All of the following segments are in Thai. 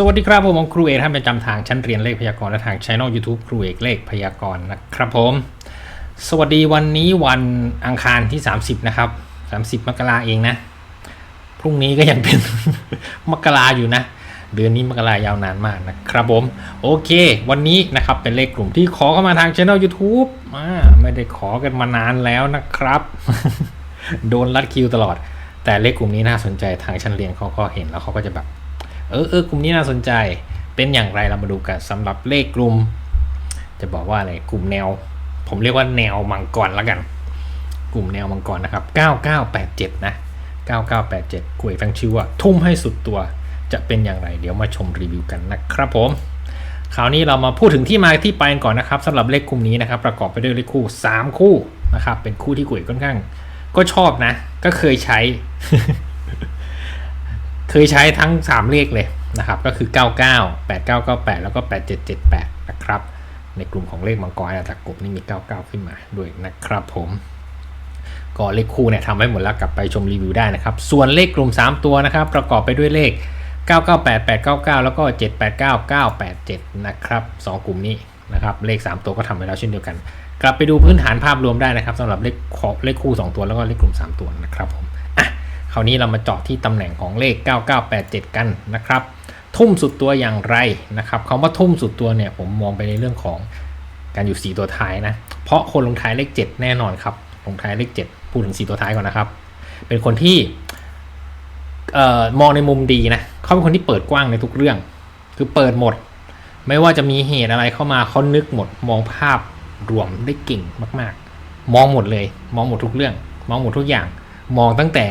สวัสดีครับผมผมครูเอกท่านประจำทางชั้นเรียนเลขพยากรณ์และทางช่อง YouTube ครูเอกเลขพยากรณ์นะครับผม สวัสดีวันนี้วันอังคารที่ 30 นะครับ 30 มกราเองนะ พรุ่งนี้ก็ยังเป็น มกราอยู่นะ เดือนนี้มกรายาวนานมากนะครับผม โอเค วันนี้นะครับเป็นเลขกลุ่มที่ขอเข้ามาทางช่อง YouTube อ่าไม่ได้ขอกันมานานแล้วนะครับ โดนรัดคิวตลอด แต่เลขกลุ่มนี้น่าสนใจทางชั้นเรียนเขาก็เห็นแล้วเขาก็จะแบบ เออเออกลุ่มนี้น่าสนใจ เป็นอย่างไรเรามาดูกันสำหรับเลขกลุ่ม จะบอกว่าอะไรกลุ่มแนว ผมเรียกว่าแนวมังกรแล้วกัน กลุ่มแนวมังกรนะครับ 9987 นะ 9987กุยตั้งชื่อว่า ทุ่มให้สุดตัวจะเป็นอย่างไรเดี๋ยวมาชมรีวิวกันนะครับผมคราวนี้เรามาพูดถึงที่มาที่ไปกันก่อนนะครับสำหรับเลขกลุ่มนี้นะครับ ประกอบไปด้วยเลขคู่ 3 คู่นะครับเป็นคู่ที่กุยค่อนข้าง ก็ชอบนะ ก็เคยใช้ เคยใช้ทั้ง 3 เลขเลยนะครับ ก็คือ 99 8998 แล้วก็ 8778 นะครับ ในกลุ่มของเลขมังกรจากกลุ่มนี้มี 99 ขึ้นมาด้วยนะครับผมก็เลขคู่เนี่ยทำไว้หมดแล้วกลับไปชมรีวิวได้นะครับ ส่วนเลขกลุ่ม 3 ตัวนะครับ ประกอบไปด้วยเลข 998 899 แล้วก็ 789 987 นะครับ 2 กลุ่มนี้นะครับ เลข 3 ตัวก็ทำไว้แล้วเช่นเดียวกัน กลับไปดูพื้นฐานภาพรวมได้นะครับสำหรับเลขเลขคู่ 2 ตัวแล้วก็เลขกลุ่ม 3 ตัวนะครับผม ราวนี้เรามาเจาะที่ตำแหน่งของเลข 9987 กันนะครับ ทุ่มสุดตัวอย่างไรนะครับคำว่าทุ่มสุดตัวเนี่ยผมมองไปในเรื่องของการอยู่ 4 ตัวท้ายนะ เพราะคนลงท้ายเลข 7 แน่นอนครับ ลงท้ายเลข 7 พูดถึง 4 ตัวท้ายก่อนนะครับ เป็นคนที่มองในมุมดีนะเขาเป็นคนที่เปิดกว้างในทุกเรื่อง คือเปิดหมด ไม่ว่าจะมีเหตุอะไรเข้ามาเขานึกหมด มองภาพรวมได้เก่งมาก ๆ มองหมดเลย มองหมดทุกเรื่อง มองหมดทุกอย่าง มองตั้งแต่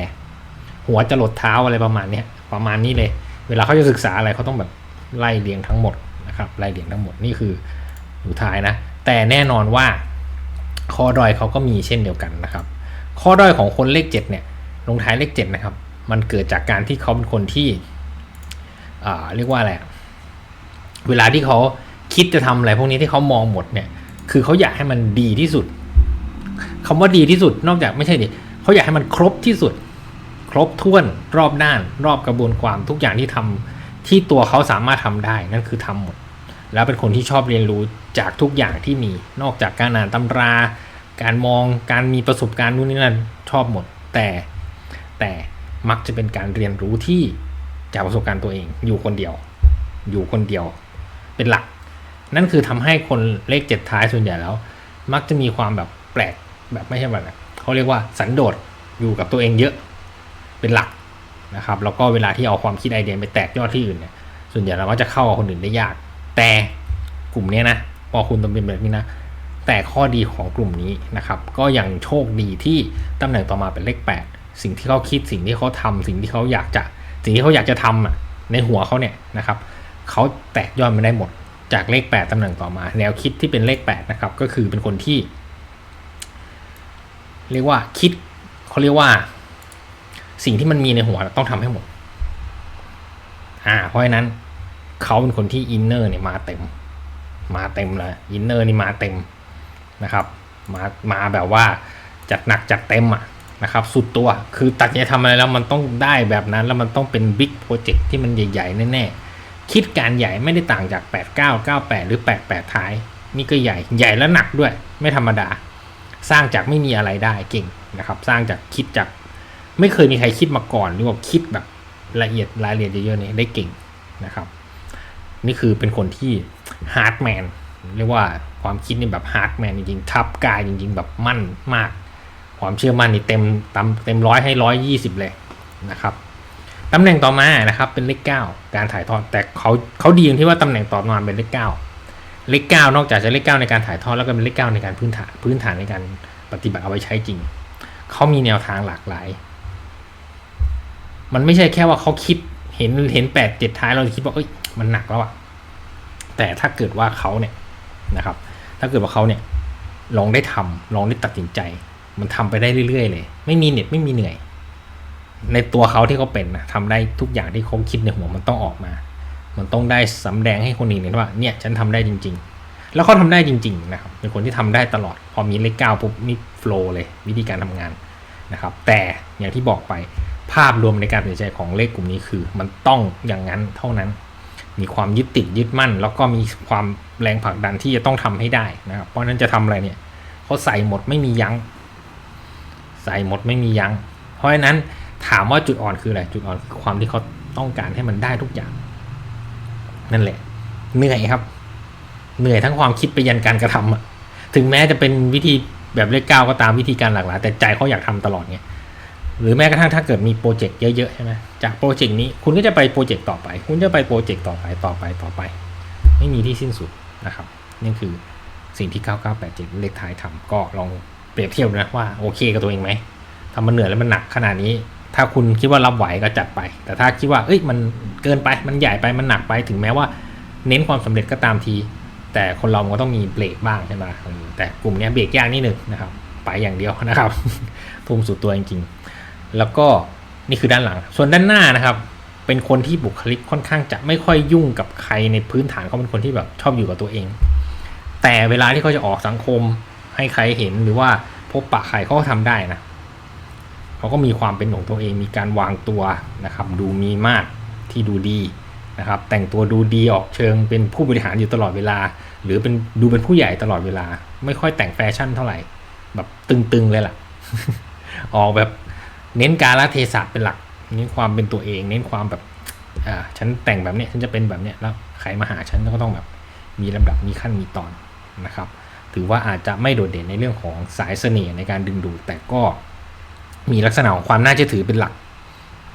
หัวจะหลดเท้าอะไรประมาณเนี้ยประมาณนี้เลย เวลาเขาจะศึกษาอะไรเขาต้องแบบไล่เรียงทั้งหมดนะครับไล่เรียงทั้งหมดนี่คืออยู่ท้ายนะ แต่แน่นอนว่าข้อด้อยเขาก็มีเช่นเดียวกันนะครับ ข้อด้อยของคนเลขเจ็ดเนี่ยลงท้ายเลขเจ็ดนะครับ มันเกิดจากการที่เขาเป็นคนที่อ่าเรียกว่าอะไรเวลาที่เขาคิดจะทำอะไรพวกนี้ที่เขามองหมดเนี่ยคือเขาอยากให้มันดีที่สุดคำว่าดีที่สุดนอกจากไม่ใช่ดิเขาอยากให้มันครบที่สุด รบถ้วนรอบด้าน รอบกระบวนความทุกอย่างที่ทำที่ตัวเขาสามารถทำได้นั่นคือทำหมด แล้วเป็นคนที่ชอบเรียนรู้จากทุกอย่างที่มี นอกจากการอ่านตำรา การมองการมีประสบการณ์นู่นนี่นั่นชอบหมด แต่แต่มักจะเป็นการเรียนรู้ที่จากประสบการณ์ตัวเอง อยู่คนเดียว อยู่คนเดียว เป็นหลัก นั่นคือทำให้คนเลขเจ็ดท้ายส่วนใหญ่แล้ว มักจะมีความแบบแปลกแบบไม่ใช่แบบเขาเรียกว่าสันโดษอยู่กับตัวเองเยอะ เป็นหลักนะครับ แล้วก็เวลาที่เอาความคิดไอเดียไปแตกยอดที่อื่นเนี่ย ส่วนใหญ่เราก็จะเข้ากับคนอื่นได้ยาก แต่กลุ่มนี้นะพอคุณต้องเป็นแบบนี้นะ แต่ข้อดีของกลุ่มนี้นะครับ ก็ยังโชคดีที่ตำแหน่งต่อมาเป็นเลข 8 สิ่งที่เขาคิดสิ่งที่เขาทำสิ่งที่เขาอยากจะ สิ่งที่เขาอยากจะทำอะในหัวเขาเนี่ยนะครับเขาแตกยอดไม่ได้หมดจากเลข 8ตำแหน่งต่อมา แนวคิดที่เป็นเลข 8 นะครับ ก็คือเป็นคนที่ เรียกว่าคิดเขาเรียกว่า สิ่งที่มันมีในหัวต้องทำให้หมด อ่า เพราะฉะนั้นเขาเป็นคนที่อินเนอร์เนี่ยมาเต็ม มาเต็มเลยอินเนอร์นี่มาเต็มนะครับ มามาแบบว่าจัดหนักจัดเต็มอะนะครับ สุดตัวคือตัดจะทำอะไรแล้วมันต้องได้แบบนั้น แล้วมันต้องเป็นบิ๊กโปรเจกต์ที่มันใหญ่ๆแน่ๆคิดการใหญ่ไม่ได้ต่างจาก 8998 หรือ 88 ท้าย นี่ก็ใหญ่ใหญ่และหนักด้วย ไม่ธรรมดา สร้างจากไม่มีอะไรได้เก่งนะครับ สร้างจากคิดจาก ไม่เคยมีใครคิดมาก่อน หรือว่าคิดแบบละเอียดรายละเอียดเยอะๆนี่ได้เก่งนะครับ นี่คือเป็นคนที่ฮาร์ดแมนเรียกว่าความคิดนี่แบบฮาร์ดแมนจริงๆทับกายจริง ๆ แบบมั่นมาก ความเชื่อมั่นนี่เต็มตามเต็มร้อยให้ร้อยยี่สิบเลยนะครับตำแหน่งต่อมานะครับเป็นเลขเก้าการถ่ายทอดแต่เขาเขาดีอย่างที่ว่าตำแหน่งต่อมาเป็นเลขเก้าเลขเก้านอกจากจะเลขเก้าในการถ่ายทอดแล้วก็เป็นเลขเก้าในการพื้นฐานพื้นฐานในการปฏิบัติเอาไว้ใช้จริง เขามีแนวทางหลากหลาย มันไม่ใช่แค่ว่าเขาคิดเห็นเห็นแปดเจ็ดท้ายเราคิดว่าเอ้ยมันหนักแล้วอะแต่ถ้าเกิดว่าเขาเนี่ยนะครับ ถ้าเกิดว่าเขาเนี่ยลองได้ทำลองได้ตัดสินใจ มันทำไปได้เรื่อยๆเลย ไม่มีเหน็ดไม่มีเหนื่อย ในตัวเขาที่เขาเป็นนะทำได้ทุกอย่างที่เขาคิดในหัวมันต้องออกมา มันต้องได้สำแดงให้คนอื่นเห็นว่าเนี่ยฉันทำได้จริง ๆ แล้วเขาทำได้จริง ๆ นะครับ เป็นคนที่ทำได้ตลอด พอมีเลขเก้าปุ๊บนี่โฟล์เลย วิธีการทำงานนะครับ แต่อย่างที่บอกไป ภาพรวมในการตัดสินใจของเลขกลุ่มนี้คือ มันต้องอย่างนั้นเท่านั้น มีความยึดติดยึดมั่น แล้วก็มีความแรงผลักดันที่จะต้องทำให้ได้นะครับเพราะนั้นจะทำอะไรเนี่ยเขาใส่หมดไม่มียัง้งใส่หมดไม่มียัง้ง เพราะฉะนั้นถามว่าจุดอ่อนคืออะไรจุดอ่อนคือความที่เขาต้องการให้มันได้ทุกอย่าง นั่นแหละ เหนื่อยครับ เหนื่อยทั้งความคิดไปยันการกระทำอะถึงแม้จะเป็นวิธีแบบเลขเก้าก็ตามวิธีการหลากหลายแต่ใจเขาอยากทำตลอดไง หรือแม้กระทั่งถ้าเกิดมีโปรเจกต์เยอะๆใช่ไหมจากโปรเจกต์นี้คุณก็จะไปโปรเจกต์ต่อไป คุณจะไปโปรเจกต์ต่อไปต่อไปต่อไป ไม่มีที่สิ้นสุดนะครับนี่คือสิ่งที่ 9987 เลขท้ายทำก็ลองเปรียบเทียบนะว่าโอเคกับตัวเองไหมถ้ามันเหนื่อยแล้วมันหนักขนาดนี้ ถ้าคุณคิดว่ารับไหวก็จัดไป แต่ถ้าคิดว่าเอ้ยมันเกินไปมันใหญ่ไปมันหนักไปถึงแม้ว่า เน้นความสำเร็จก็ตามที แต่คนเราก็ต้องมีเบรกบ้างใช่ไหมแต่กลุ่มนี้เบรกยากนิดหนึ่งนะครับไปอย่างเดียวนะครับทุ่มสุดตัวจริงๆ แล้วก็นี่คือด้านหลัง ส่วนด้านหน้านะครับ เป็นคนที่บุคลิกค่อนข้างจะไม่ค่อยยุ่งกับใครในพื้นฐานเขาเป็นคนที่แบบชอบอยู่กับตัวเอง แต่เวลาที่เขาจะออกสังคมให้ใครเห็นหรือว่าพบปะใครเขาก็ทำได้นะเขาก็มีความเป็นของตัวเองมีการวางตัวนะครับ ดูมีมาตรที่ดูดีนะครับ แต่งตัวดูดีออกเชิงเป็นผู้บริหารอยู่ตลอดเวลา หรือเป็นดูเป็นผู้ใหญ่ตลอดเวลา ไม่ค่อยแต่งแฟชั่นเท่าไหร่ แบบตึงๆเลยล่ะ ออกแบบ เน้นการละเทศะเป็นหลัก เน้นความเป็นตัวเอง เน้นความแบบ อ่า ฉันแต่งแบบเนี้ย ฉันจะเป็นแบบเนี้ย แล้วใครมาหาฉันก็ต้องแบบ มีลำดับ มีขั้น มีตอนนะครับ ถือว่าอาจจะไม่โดดเด่นในเรื่องของสายเสน่ห์ในการดึงดูด แต่ก็มีลักษณะของความน่าเชื่อถือเป็นหลัก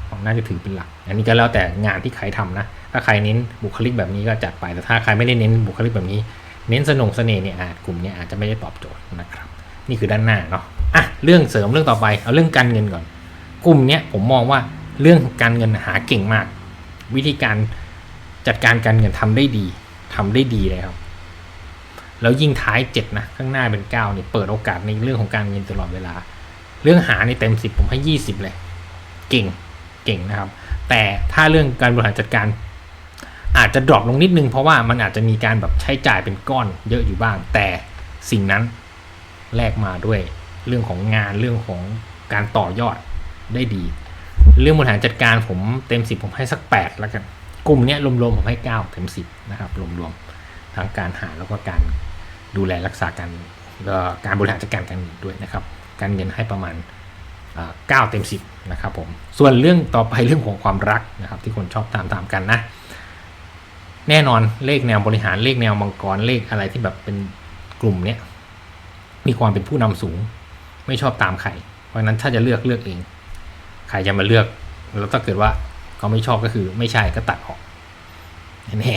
ความน่าเชื่อถือเป็นหลัก อันนี้ก็แล้วแต่งานที่ใครทำนะ ถ้าใครเน้นบุคลิกแบบนี้ก็จัดไป แต่ถ้าใครไม่ได้เน้นบุคลิกแบบนี้ เน้นสนงเสน่ห์เนี่ยอาจกลุ่มเนี้ยอาจจะไม่ได้ตอบโจทย์นะครับ นี่คือด้านหน้าเนาะ อะ เรื่องเสริมเรื่องต่อไป เอาเรื่องการเงินก่อน กลุ่มเนี้ยผมมองว่าเรื่องการเงินหาเก่งมาก วิธีการจัดการการเงินทำได้ดีทำได้ดีเลยครับ แล้วยิ่งท้ายเจ็ดนะข้างหน้าเป็นเก้าเนี่ยเปิดโอกาสในเรื่องของการเงินตลอดเวลา เรื่องหาในเต็มสิบผมให้ยี่สิบเลย เก่งเก่งนะครับ แต่ถ้าเรื่องการบริหารจัดการ อาจจะดรอปลงนิดนึงเพราะว่ามันอาจจะมีการแบบใช้จ่ายเป็นก้อนเยอะอยู่บ้าง แต่สิ่งนั้นแลกมาด้วยเรื่องของงานเรื่องของการต่อยอด ได้ดี เรื่องบริหารจัดการผมเต็มสิบผมให้สักแปดแล้วกันกลุ่มนี้รวมๆผมให้เก้าเต็มสิบนะครับรวมๆทั้งการหาแล้วก็การดูแลรักษาการการบริหารจัดการการเงินด้วยนะครับ การเงินให้ประมาณเก้าเต็มสิบนะครับผมส่วนเรื่องต่อไปเรื่องของความรักนะครับ ที่คนชอบตามตามกันนะ แน่นอนเลขแนวบริหารเลขแนวมังกรเลขอะไรที่แบบเป็นกลุ่มเนี้ยมีความเป็นผู้นำสูง ไม่ชอบตามใครเพราะนั้นถ้าจะเลือกเลือกเอง ใครจะมาเลือก แล้วถ้าเกิดว่าเขาไม่ชอบก็คือไม่ใช่ก็ตัดออกแน่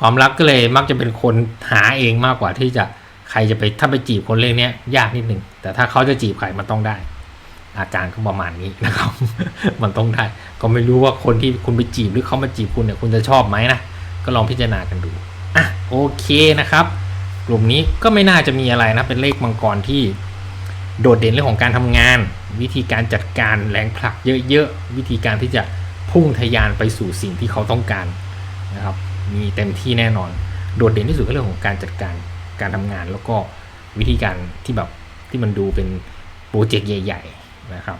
ความรักก็เลยมักจะเป็นคนหาเองมากกว่าที่จะใครจะไปถ้าไปจีบคนเลขเนี้ยยากนิดนึงแต่ถ้าเขาจะจีบใครมันต้องได้ อาการก็ประมาณนี้นะครับ มันต้องได้ ก็ไม่รู้ว่าคนที่คุณไปจีบหรือเขามาจีบคุณเนี่ยคุณจะชอบไหมนะก็ลองพิจารณากันดูอะโอเคนะครับ กลุ่มนี้ก็ไม่น่าจะมีอะไรนะเป็นเลขมังกรที่ โดดเด่นเรื่องของการทำงาน วิธีการจัดการแรงผลักเยอะๆ วิธีการที่จะพุ่งทะยานไปสู่สิ่งที่เขาต้องการนะครับมีเต็มที่แน่นอน โดดเด่นที่สุดก็เรื่องของการจัดการการทำงาน แล้วก็วิธีการที่แบบที่มันดูเป็นโปรเจกต์ใหญ่ ๆนะครับ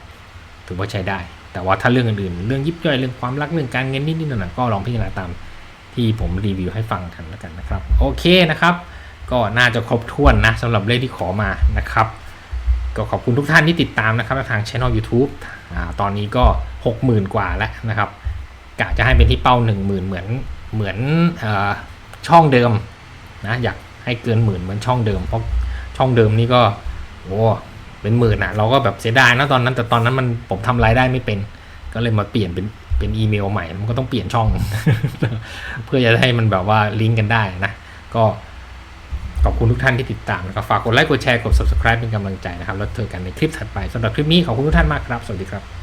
ถือว่าใช้ได้ แต่ว่าถ้าเรื่องอื่นๆเรื่องยิบย่อยเรื่องความรักเรื่องการเงินนิดๆหน่อยๆก็ลองพิจารณาตามที่ผมรีวิวให้ฟังกันแล้วกันนะครับ โอเคนะครับ ก็น่าจะครบถ้วนนะสำหรับเลขที่ขอมานะครับ ก็ขอบคุณทุกท่านที่ติดตามนะครับทางช่อง YouTube อ่าตอนนี้ก็ 60,000 กว่าแล้วนะครับกะจะให้เป็นที่เป้า 10,000 เหมือนเหมือนเอช่องเดิมนะอยากให้เกินหมื่นเหมือนช่องเดิมเพราะช่องเดิมนี่ก็โอ้เป็นหมื่นอะเราก็แบบเสียดายนะตอนนั้น แต่ตอนนั้นมันผมทำรายได้ไม่เป็น ก็เลยมาเปลี่ยนเป็นเป็นอีเมลใหม่ มันก็ต้องเปลี่ยนช่อง เพื่อจะให้มันแบบว่าลิงก์กันได้นะ ก็ ขอบคุณทุกท่านที่ติดตามนะครับฝากกดไลค์กดแชร์กด subscribe เป็นกำลังใจนะครับแล้วเจอกันในคลิปถัดไปสำหรับคลิปนี้ขอบคุณทุกท่านมากครับ สวัสดีครับ